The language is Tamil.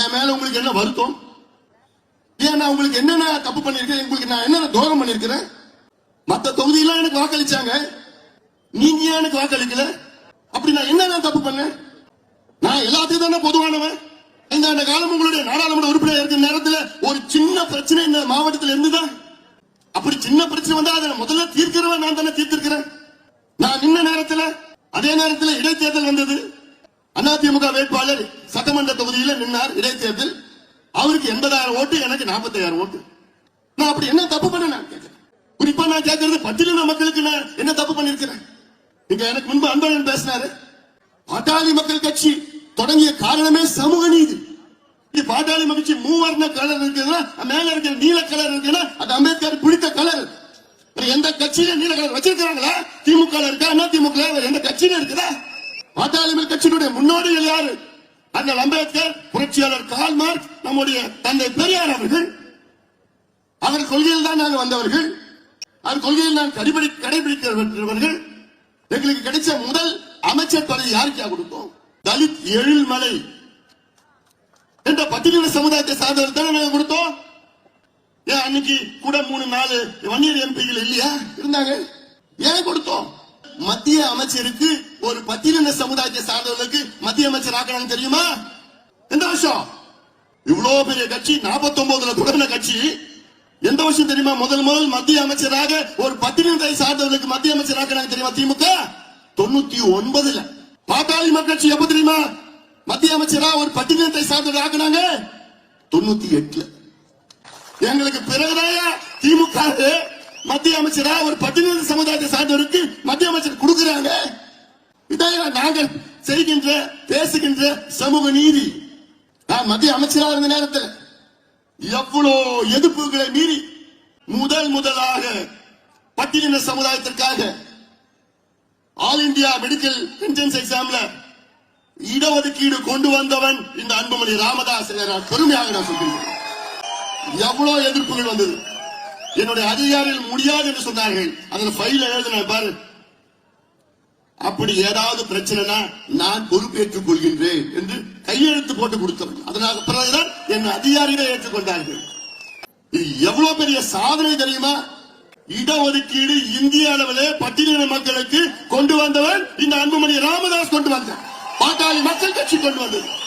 என் மேல உங்களுக்கு என்ன வருத்தம்? ஏன் நான் உங்களுக்கு என்னென்ன தப்பு பண்ணிருக்கேன் உங்களுக்கு நான் என்னென்ன துரோகம் பண்ணிருக்கிறேன் மத்த தொகுதியெல்லாம் எனக்கு வாக்களிச்சாங்க. நீங்க ஏன் எனக்கு வாக்களிக்கல? அப்படி நான் என்ன தப்பு பண்ணேன்? நான் எல்லாத்தையும் தானே பொதுவானவன். இந்த அந்த காலம் உங்களுடைய நாடாளுமன்ற உறுப்பினர் இருக்கிற நேரத்தில் ஒரு சின்ன பிரச்சனை இந்த மாவட்டத்தில் இருந்துதான் அப்படி சின்ன பிரச்சனை வந்தா அதை முதல்ல தீர்க்கிறவன் நான் தானே தீர்த்திருக்கிறேன். நான் நின்ன நேரத்தில் அதே நேரத்தில் இடைத்தேர்தல் வந்தது. அதிமுக வேட்பாளர் சட்டமன்ற தொகுதியில நின்னார் இடைத்தேர்தல். அவருக்கு எண்பதாயிரம் ஓட்டு எனக்கு நாற்பத்தாயிரம் ஓட்டு. நான் அப்படி என்ன தப்பு பண்ண நான் கேட்கிறேன். குறிப்பா நான் கேட்கறது பட்டியலின மக்களுக்கு நான் என்ன தப்பு பண்ணிருக்கிறேன்? இங்க எனக்கு முன்பு அன்பழகன் பேசினாரு. பாட்டாளி மக்கள் கட்சி தொடங்கிய காரணமே சமூக நீதி. பாட்டாளி மகிழ்ச்சி மூவர்ண கலர் இருக்குதுன்னா மேல இருக்கிற நீல கலர் இருக்குன்னா அது அம்பேத்கர் பிடித்த கலர். எந்த கட்சியில நீல கலர் வச்சிருக்கிறாங்களா? திமுக இருக்கா? அண்ணா திமுக எந்த கட்சியில இருக்குதா? பாட்டாளி கட்சியினுடைய முன்னோடிகள் யாரு? அண்ணல் அம்பேத்கர் புரட்சியாளர் கால்மார்க் நம்முடைய தந்தை பெரியார் அவர்கள். அவர் கொள்கையில் தான் நாங்கள் வந்தவர்கள். அவர் கொள்கையில் நான் கடைபிடி கடைபிடிக்கிறவர்கள் எங்களுக்கு கிடைச்ச முதல் அமைச்சர் பதவி யாருக்கா கொடுத்தோம்? தலித் எழில்மலை என்ற பட்டியலின சமுதாயத்தை சார்ந்தவர் தானே கொடுத்தோம்? ஏன் அன்னைக்கு கூட மூணு நாலு வன்னியர் எம்பிகள் இல்லையா? இருந்தாங்க. ஏன் கொடுத்தோம்? மத்திய அமைச்சருக்கு ஒரு பட்டியலின சமுதாயத்தை சார்ந்தவர்களுக்கு மத்திய அமைச்சர் ஆக்கணும்னு தெரியுமா? எந்த வருஷம்? இவ்வளவு பெரிய கட்சி 49 தொடர்ந்த கட்சி. எந்த வருஷம் தெரியுமா? முதல் முதல் மத்திய அமைச்சராக ஒரு பத்திரிகை சார்ந்தவர்களுக்கு மத்திய அமைச்சராக தெரியுமா திமுக? தொண்ணூத்தி ஒன்பதுல பாட்டாளி மக்கள் கட்சி எப்ப தெரியுமா? மத்திய அமைச்சரா ஒரு பட்டியலினத்தை சார்ந்தவர்கள் ஆக்குனாங்க? தொண்ணூத்தி எட்டுல எங்களுக்கு பிறகுதான் திமுக மத்திய அமைச்சரா ஒரு பட்டியலின சமுதாயத்தை சார்ந்தவருக்கு மத்திய அமைச்சர் கொடுக்கிறாங்க. இதான் நாங்கள் செய்கின்ற பேசுகின்ற சமூக நீதி. நான் மத்திய அமைச்சரா இருந்த நேரத்தில் எவ்வளோ எதிர்ப்புகளை மீறி முதல் முதலாக பட்டியலின சமுதாயத்திற்காக ஆல் இந்தியா மெடிக்கல் என்ட்ரன்ஸ் எக்ஸாம்ல இடஒதுக்கீடு கொண்டு வந்தவன் இந்த அன்புமணி ராமதாஸ் பெருமையாக நான் சொல்கிறேன் எவ்வளவு எதிர்ப்புகள் வந்தது. என்னுடைய அதிகாரிகள் முடியாது என்று சொன்னார்கள். அதில் ஃபைல் எழுதின பாரு. அப்படி ஏதாவது பிரச்சனைனா நான் பொறுப்பேற்றுக் கொள்கின்றேன் என்று கையெழுத்து போட்டு கொடுத்தவன். அதனால பிறகுதான் என் அதிகாரிகளை ஏற்றுக்கொண்டார்கள். இது எவ்வளவு பெரிய சாதனை தெரியுமா? இடஒதுக்கீடு இந்திய அளவிலே பட்டியலின மக்களுக்கு கொண்டு வந்தவன் இந்த அன்புமணி ராமதாஸ் கொண்டு வந்தார். பாட்டாளி மக்கள் கட்சி கொண்டு வந்தது.